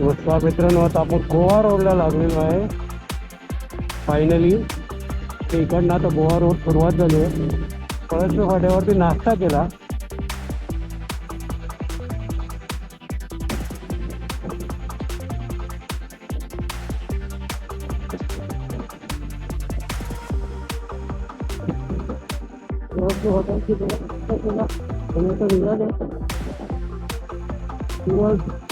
नमस्कार मित्रांनो आता आपण गोवा रोडला लागलेलो आहे. फायनली इकडनं आता गोवा रोड सुरुवात झाली आहे. कळसच्या फाट्यावरती नाश्ता केला. हॉटेल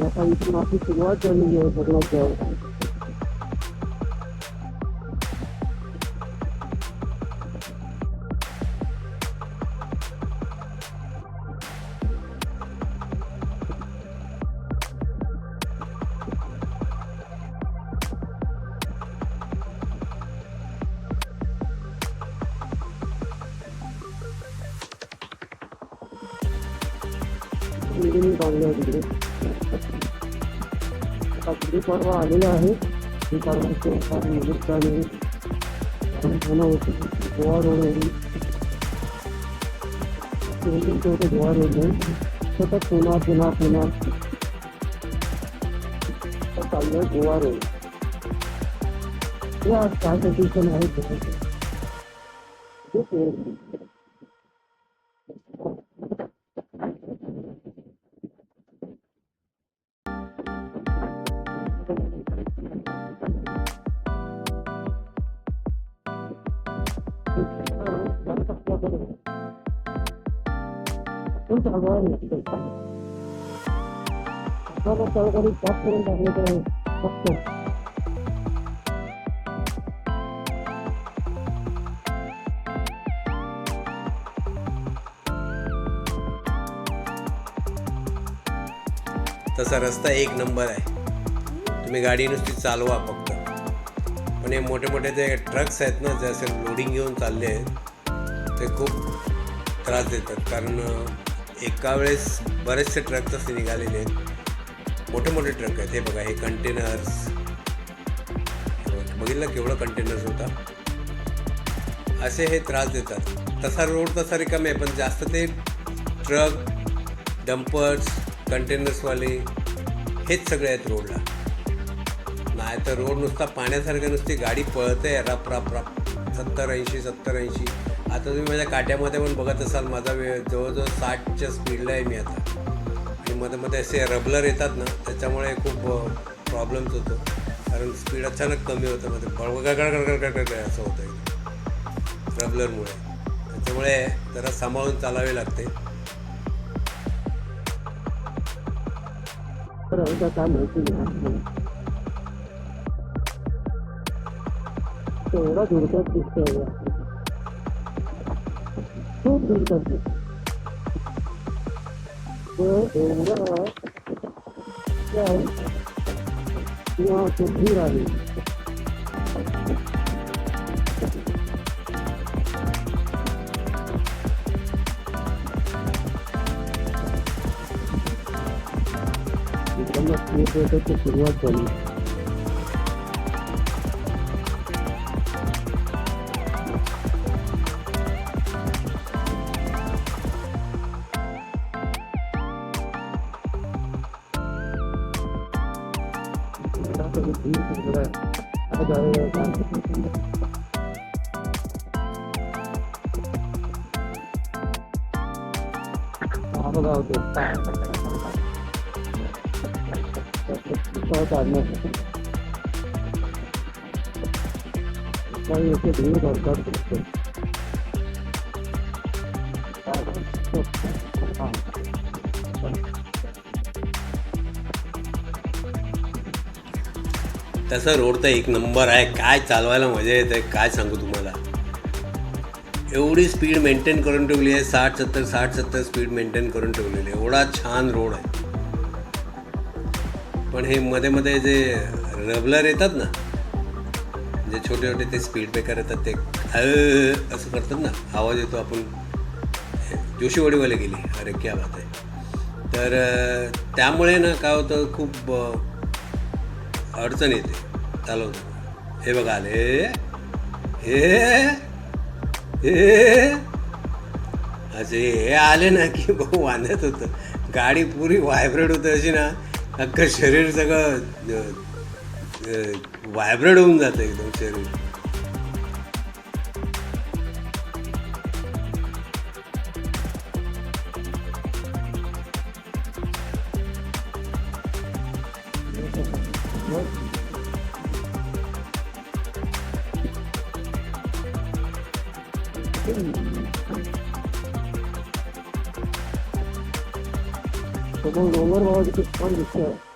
हॉटेलची नाश्ता केला आणि आता निघालो सुरुवात संपवली आता आहे तिकडे आता परवा आलेला आहे ही पाडव्याचे फार निमित्ताने सण होते गोवा रोडवरून होते गोवा रोड सतत पुन्हा पुन्हा पुन्हा चाललंय गोवा रोड हे आज काय कंडिशन आहे आता सरकारी करून टाकलेले फक्त तसा रस्ता एक नंबर आहे. तुम्ही गाडी नुसती चालवा फक्त. पण हे मोठे मोठे जे ट्रक्स आहेत ना जे असे लोडिंग घेऊन चालले आहेत ते खूप त्रास देतात. कारण एका वेळेस बरेचसे ट्रक तसे निघालेले आहेत. मोठे मोठे ट्रक आहेत. हे बघा हे कंटेनर्स बघितलं केवढं कंटेनर्स होता? असे हे त्रास देतात. तसा रोड तसा रिकामे आहे पण जास्त ते ट्रक डंपर्स कंटेनर्सवाले हेच सगळे आहेत रोडला. नाही तर रोड नुसता पाण्यासारखं नुसती गाडी पळते. राप राप राप. सत्तर ऐंशी सत्तर ऐंशी. आता तुम्ही माझ्या काट्यामध्ये पण बघत असाल माझा वेळ जवळजवळ साठच्या स्पीडला आहे मी आता. मध्ये मध्ये असे रबलर येतात ना त्याच्यामुळे खूप प्रॉब्लेम्स होतो. कारण स्पीड अचानक कमी होतं मध्ये गडगड असं होतं एकदम रबलरमुळे त्याच्यामुळे जरा सांभाळून चालावे लागते. एवढा धुरकत दिसतोय. खूप धुरकत दिसतो तो एवढा काय किंवा सुधीर आहे एकदमच एक वेळची सुरुवात झाली आता बघा होतो. काढण्यासाठी काही असे धीर करतात तसं रोड तर एक नंबर आहे. काय चालवायला मजा येते काय सांगू तुम्हाला? एवढी स्पीड मेंटेन करून ठेवली आहे. साठ सत्तर साठ सत्तर स्पीड मेंटेन करून ठेवलेली आहे. एवढा छान रोड आहे. पण हे मध्ये मध्ये जे रबलर येतात ना जे छोटे छोटे ते स्पीड ब्रेकर येतात ते अ, असं करतात ना आवाज येतो आपण. जोशीवाडीवाले गेली. अरे क्या बात आहे. तर त्यामुळे ना काय होतं खूप अडचण येते. चालवतो. हे बघा आले. हे हे असे हे आले ना की भाऊ वांदत होतं. गाडी पुरी व्हायब्रेट होतं अशी ना. अख्खं शरीर सगळं व्हायब्रेट होऊन जातं एकदम शरीर. समोर डोंगर भावा किती छान दिसतोय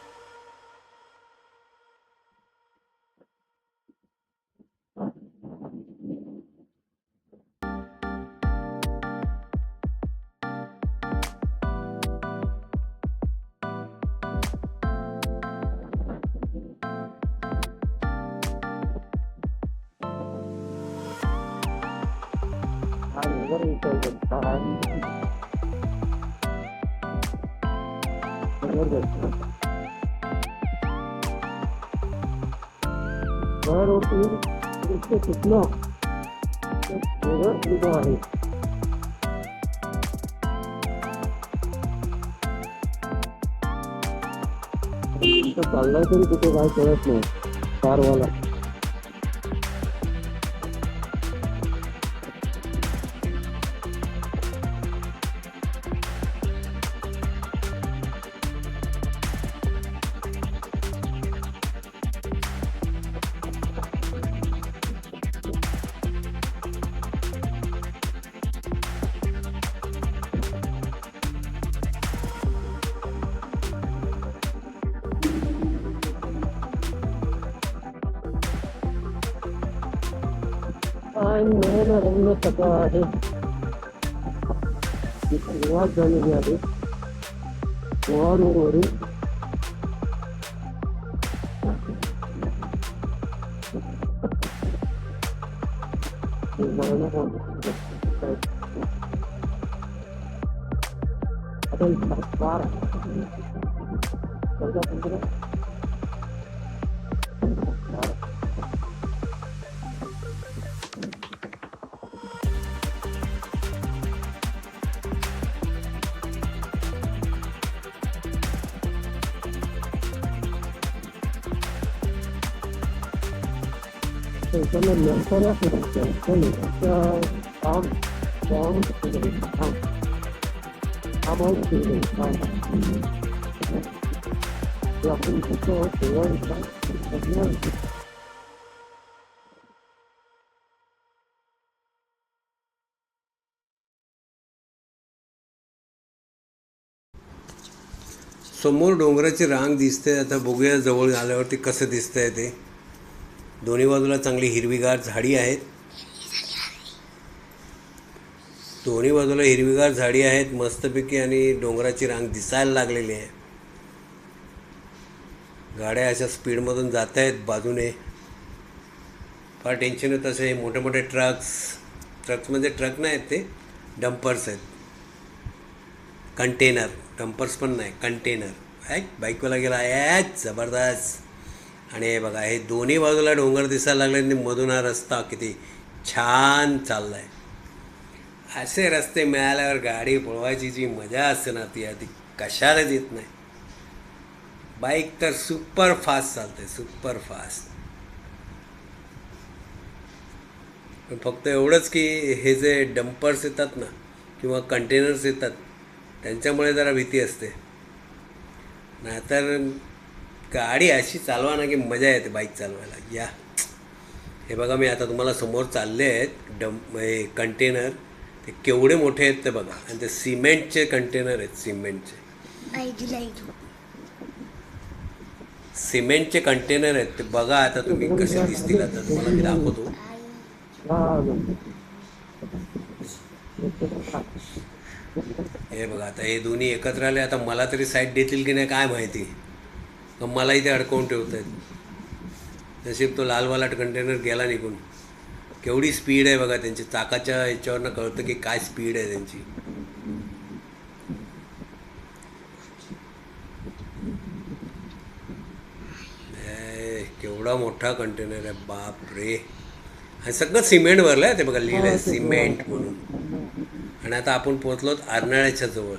दरवर्षी इतकं सुटलं वेगळं अनुभव आहे. चाललाय तरी कुठे काय कळत नाही. कारवाला. नयन रम्य सगळं आहे ही सुरुवात झालेली आहे गोवा रोडवरून हे बघायला पाहतो. समोर डोंगराची रांग दिसते आता बघूया जवळ आल्यावरती कसं दिसतंय ते. दोन्ही बाजूला चांगली हिरवीगार झाडी आहेत. दोन्ही बाजूला हिरवीगार झाडी आहेत. मस्तपैकी आणि डोंगराची रांग दिसायला लागलेली आहे. गाड्या अशा स्पीडमधून जात आहेत बाजूने. फार टेन्शन येत असे. मोठे मोठे ट्रक्स ट्रक्स म्हणजे ट्रक नाही आहेत ते. डंपर्स आहेत. कंटेनर डंपर्स पण नाही. कंटेनर ऐक बाईकवाला गेला. ॲच जबरदस्त. आणि हे बघा हे दोन्ही बाजूला डोंगर दिसायला लागले आणि मधून हा रस्ता किती छान चालला आहे असे रस्ते मिळाल्यावर गाडी पळवायची जी मजा असते ना ती आधी कशालाच येत नाही. बाईक तर सुपर फास्ट चालते सुपर फास्ट. पण फक्त एवढंच की हे जे डंपर्स येतात ना किंवा कंटेनर्स येतात त्यांच्यामुळे जरा भीती असते. नाहीतर गाडी अशी चालवा ना की मजा येते बाईक चालवायला. या. हे बघा मी आता तुम्हाला समोर चालले आहेत. डम हे कंटेनर ते केवढे मोठे आहेत ते बघा. आणि ते सिमेंटचे कंटेनर आहेत सिमेंटचे. सिमेंटचे कंटेनर आहेत. ते बघा आता तुम्ही कसे दिसतील आता. तुम्हाला मी दाखवतो. हे बघा आता हे दोन्ही एकत्र आले. आता मला तरी साईड देतील की नाही काय माहिती. मग मला इथे अडकवून ठेवत आहेत नशीब तो लालवाला कंटेनर गेला निघून. केवढी स्पीड आहे बघा त्यांची. चाकाच्या ह्याच्यावरनं कळतं की काय स्पीड आहे त्यांची. ए, केवढा मोठा कंटेनर आहे. बाप रे. आणि सगळं सिमेंट भरलं आहे ते बघा. लिहिलं आहे सिमेंट म्हणून. आणि आता आपण पोचलोत अर्नाळ्याच्या जवळ.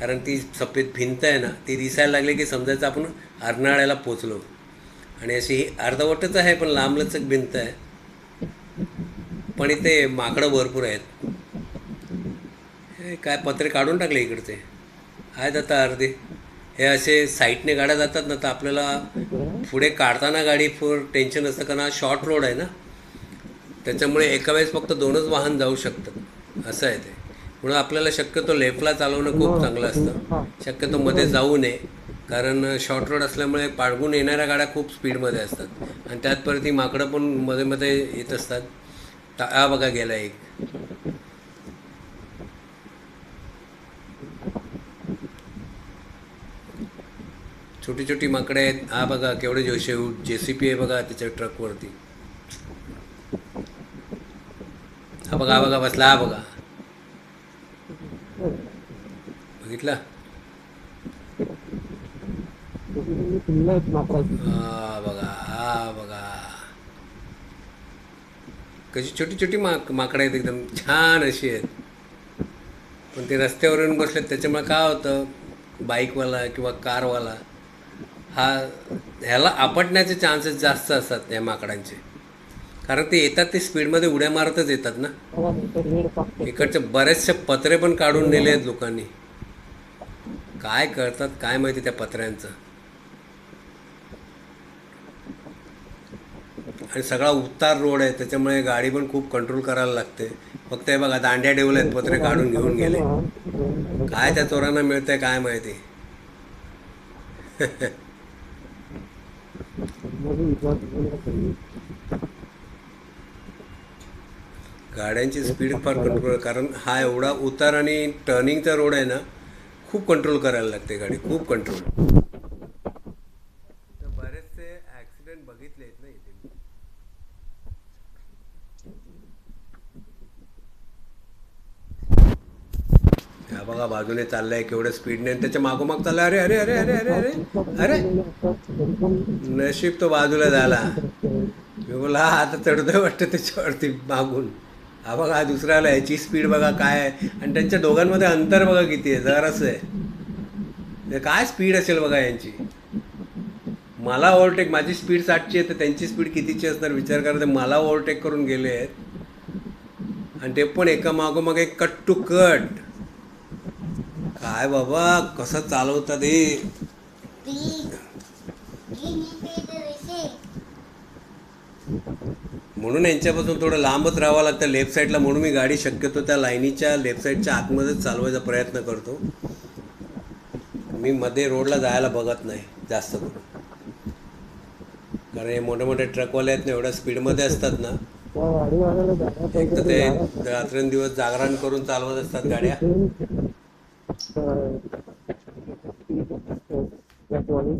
कारण ती सफेद भिंत आहे ना ती दिसायला लागली की समजायचं आपण अर्नाळ्याला पोचलो. आणि अशी ही अर्धवटच आहे पण लांबलचक भिंत आहे. पण इथे माकडं भरपूर आहेत. हे काय पत्रे काढून टाकले इकडचे? आहेत आता अर्धे. हे असे साईटने गाड्या जातात ना तर आपल्याला पुढे काढताना गाडी फुर टेन्शन असतं कारण हा शॉर्ट रोड आहे ना. त्याच्यामुळे एका वेळेस फक्त दोनच वाहन जाऊ शकतात. असं आहे ते. म्हणून आपल्याला शक्यतो लेफ्टला चालवणं खूप चांगलं असतं. शक्यतो मध्ये जाऊ नये. कारण शॉर्ट रोड असल्यामुळे पाडगून येणाऱ्या गाड्या खूप स्पीडमध्ये असतात. आणि त्यात परत ती माकडं पण मध्ये मध्ये येत असतात. हा बघा गेला एक. छोटी छोटी माकडे आहेत. हा बघा केवढे जोशे जे सी पी आहे बघा त्याच्या ट्रकवरती हा बघा हा बघा बसला हा बघा. बघितला. हा बघा हा बघा. कशी छोटी छोटी माक माकडं आहेत एकदम छान अशी आहेत. पण ते रस्त्यावरून बसलेत त्याच्यामुळे काय होतं बाईकवाला किंवा कारवाला हा ह्याला आपटण्याचे चान्सेस जास्त असतात या माकडांचे. कारण ते येतात ते स्पीडमध्ये उड्या मारतच येतात ना. इकडचे बरेचसे पत्रे पण काढून नेले आहेत लोकांनी. काय करतात काय माहिती त्या पत्र्यांचं? आणि सगळा उतार रोड आहे त्याच्यामुळे गाडी पण खूप कंट्रोल करायला लागते. फक्त हे बघा दांड्या ठेवल्या आहेत पत्रे काढून घेऊन गेले. काय त्या चोरांना मिळतंय काय माहिती? गाड्यांची स्पीड फार कंट्रोल कारण हा एवढा उतार आणि टर्निंगचा रोड आहे ना खूप कंट्रोल करायला लागते गाडी खूप कंट्रोल बरेचसे ॲक्सिडेंट बघितले आहेत ना इथे. हा बघा बाजूने चाललाय केवढ्या स्पीडने त्याच्या मागोमाग चाललाय. अरे अरे अरे अरे अरे अरे अरे. नशीब तो बाजूला झाला. मी बोला आता चढतोय वाटतं त्याच्यावरती मागून. हा बघा दुसऱ्याला दुसरा याची स्पीड बघा काय आहे. आणि त्यांच्या दोघांमध्ये अंतर बघा किती आहे जरासं आहे. म्हणजे काय स्पीड असेल बघा यांची? मला ओव्हरटेक माझी स्पीड साठची आहे तर त्यांची स्पीड कितीची असणार? विचार करा ते मला ओव्हरटेक करून गेले आहेत. आणि ते पण एका मागोमाग एक कट टू कट काय बाबा कसं चालवतात हे? म्हणून यांच्यापासून थोडं लांबच राहावं लागतं. लेफ्ट साईडला म्हणून मी गाडी शक्यतो त्या लाईनीच्या लेफ्ट साईडच्या आतमध्येच चालवायचा प्रयत्न करतो. मी मध्ये रोडला जायला बघत नाही जास्त करून. कारण हे मोठे मोठे ट्रकवाले आहेत ना एवढ्या स्पीडमध्ये असतात ना एक तर ते रात्रंदिवस जागरण करून चालवत असतात गाड्या. ट्रकवाले.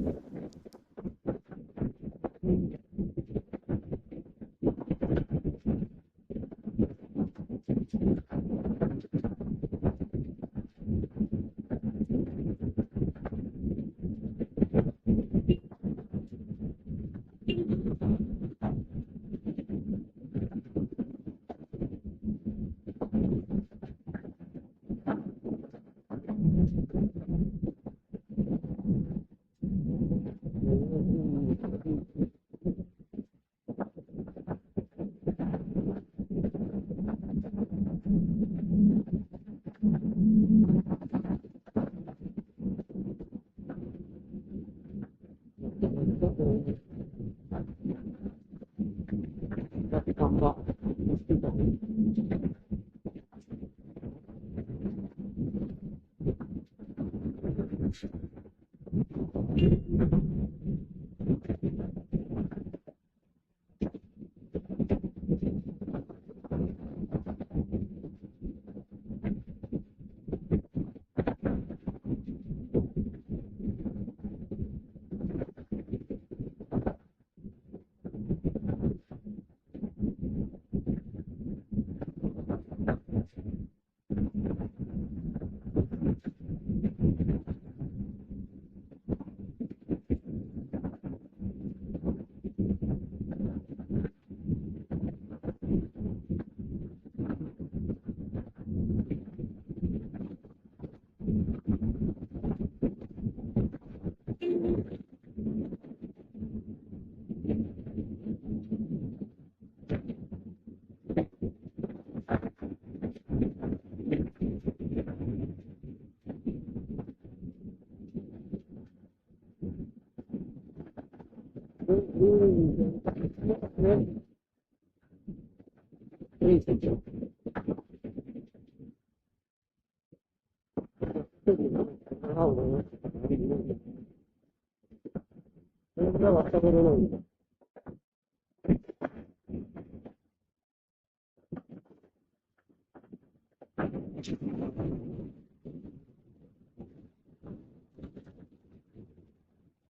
Burada başka bir olabilir.